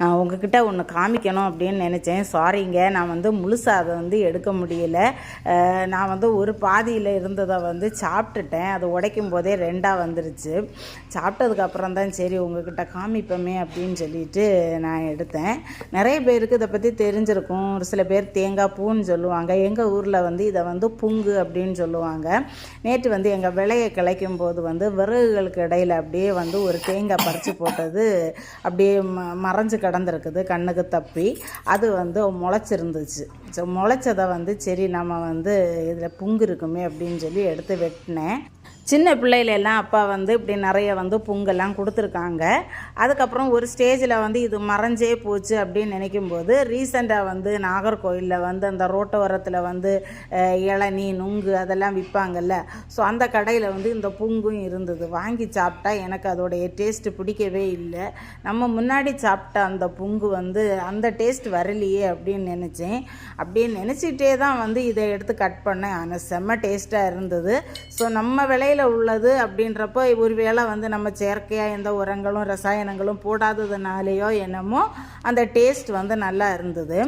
நான் உங்ககிட்ட ஒன்று காமிக்கணும் அப்படின்னு நினச்சேன். சாரிங்க நான் வந்து முழுசாக அதை வந்து எடுக்க முடியல. நான் வந்து ஒரு பாதியில் இருந்ததை வந்து சாப்பிட்டுட்டேன். அது உடைக்கும் போதே ரெண்டாக வந்துருச்சு. சாப்பிட்டதுக்கப்புறம் தான் சரி உங்ககிட்ட காமிப்போமே அப்படின்னு சொல்லிட்டு நான் எடுத்தேன். நிறைய பேருக்கு இதை பற்றி தெரிஞ்சிருக்கும். ஒரு சில பேர் தேங்காய் பூன்னு சொல்லுவாங்க. எங்கள் ஊரில் வந்து இதை வந்து புங்கு அப்படின்னு சொல்லுவாங்க. நேற்று வந்து எங்கள் விலையை கிளைக்கும் போது வந்து விறகுகளுக்கு இடையில அப்படியே வந்து ஒரு தேங்காய் பறித்து போட்டது அப்படியே ம மறைஞ்சு கிடந்திருக்குது கண்ணுக்கு தப்பி. அது வந்து முளைச்சிருந்துச்சு. ஸோ முளைச்சதை வந்து சரி நம்ம வந்து இதில் புங்கு இருக்குமே அப்படின்னு சொல்லி எடுத்து வெட்டினேன். சின்ன பிள்ளையில எல்லாம் அப்பா வந்து இப்படி நிறைய வந்து புங்கெல்லாம் கொடுத்துருக்காங்க. அதுக்கப்புறம் ஒரு ஸ்டேஜில் வந்து இது மறைஞ்சே போச்சு அப்படின்னு நினைக்கும் போது ரீசெண்டாக வந்து நாகர்கோயிலில் வந்து அந்த ரோட்டோரத்தில் வந்து அஹ், இளநீ நுங்கு அதெல்லாம் விற்பாங்கல்ல ஸோ அந்த கடையில் வந்து இந்த புங்கும் இருந்தது. வாங்கி சாப்பிட்டா எனக்கு அதோடைய டேஸ்ட்டு பிடிக்கவே இல்லை. நம்ம முன்னாடி சாப்பிட்ட அந்த அந்த புங்கு வந்து அந்த டேஸ்ட் வரலையே அப்படின்னு நினச்சேன். அப்படியே நினச்சிட்டே தான் வந்து இதை எடுத்து கட் பண்ணேன். ஆனால் செம்ம டேஸ்ட்டாக இருந்தது. ஸோ நம்ம விலையில் உள்ளது அப்படின்றப்போ ஒரு வேளை வந்து நம்ம செயற்கையாக எந்த உரங்களும் ரசாயனங்களும் போடாததுனாலேயோ என்னமோ அந்த டேஸ்ட் வந்து நல்லா இருந்தது.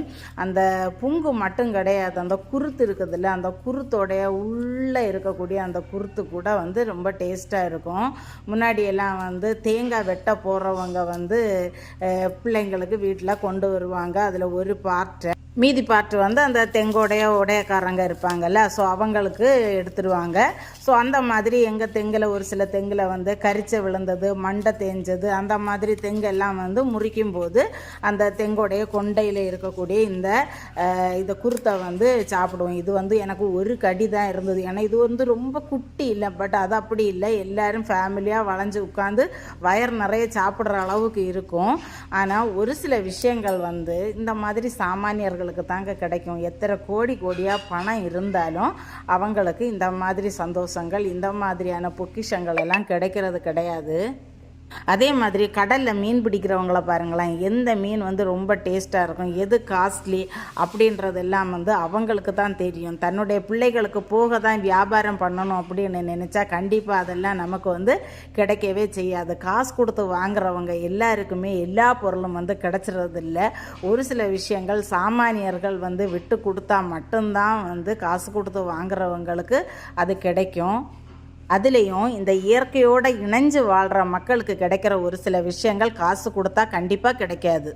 அந்த புங்கு மட்டும் கிடையாது. அந்த குருத்து இருக்குதுல்ல அந்த குருத்தோடைய உள்ளே இருக்கக்கூடிய அந்த குருத்து கூட வந்து ரொம்ப டேஸ்ட்டாக இருக்கும். முன்னாடியெல்லாம் வந்து தேங்காய் வெட்ட போடுறவங்க வந்து பிள்ளை பிள்ளைங்களுக்கு வீட்டில் கொண்டு வருவாங்க. அதில் ஒரு பார்ட்டை மீதி பாட்டு வந்து அந்த தெங்கோடைய உடையக்காரங்க இருப்பாங்கல்ல. ஸோ அவங்களுக்கு எடுத்துருவாங்க. ஸோ அந்த மாதிரி எங்கள் தெங்கில் ஒரு சில தெங்கில் வந்து கரிச்சை விழுந்தது மண்டை தேஞ்சது அந்த மாதிரி தெங்கெல்லாம் வந்து முறிக்கும் போது அந்த தெங்கோடைய கொண்டையில் இருக்கக்கூடிய இந்த இந்த குருத்தை வந்து சாப்பிடுவோம் இது வந்து எனக்கு ஒரு கடி தான் இருந்தது. ஏன்னா இது வந்து ரொம்ப குட்டி இல்லை. பட் அது அப்படி இல்லை. எல்லோரும் ஃபேமிலியாக வளைஞ்சு உட்காந்து வயர் நிறைய சாப்பிட்ற அளவுக்கு இருக்கும். ஆனால் ஒரு சில விஷயங்கள் வந்து இந்த மாதிரி சாமானியர்களுக்கு தாங்க கிடைக்கும். எத்தனை கோடி கோடியாக பணம் இருந்தாலும் அவங்களுக்கு இந்த மாதிரி சந்தோஷங்கள் இந்த மாதிரியான பொக்கிஷங்கள் எல்லாம் கிடைக்கிறது கிடையாது. அதே மாதிரி கடலில் மீன் பிடிக்கிறவங்கள பாருங்களேன் எந்த மீன் வந்து ரொம்ப டேஸ்ட்டாக இருக்கும் எது காஸ்ட்லி அப்படின்றதெல்லாம் வந்து அவங்களுக்கு தான் தெரியும். தன்னுடைய பிள்ளைகளுக்கு போக தான் வியாபாரம் பண்ணணும் அப்படின்னு நினச்சா கண்டிப்பாக அதெல்லாம் நமக்கு வந்து கிடைக்கவே செய்யாது. காசு கொடுத்து வாங்குறவங்க எல்லாருக்குமே எல்லா பொருளும் வந்து கிடைச்சிறது ஒரு சில விஷயங்கள் சாமானியர்கள் வந்து விட்டு கொடுத்தா மட்டும்தான் வந்து காசு கொடுத்து வாங்குறவங்களுக்கு அது கிடைக்கும். அதுலேயும் இந்த இயற்கையோடு இணைஞ்சு வாழ்கிற மக்களுக்கு கிடைக்கிற ஒரு சில விஷயங்கள் காசு கொடுத்தா கண்டிப்பாக கிடைக்காது.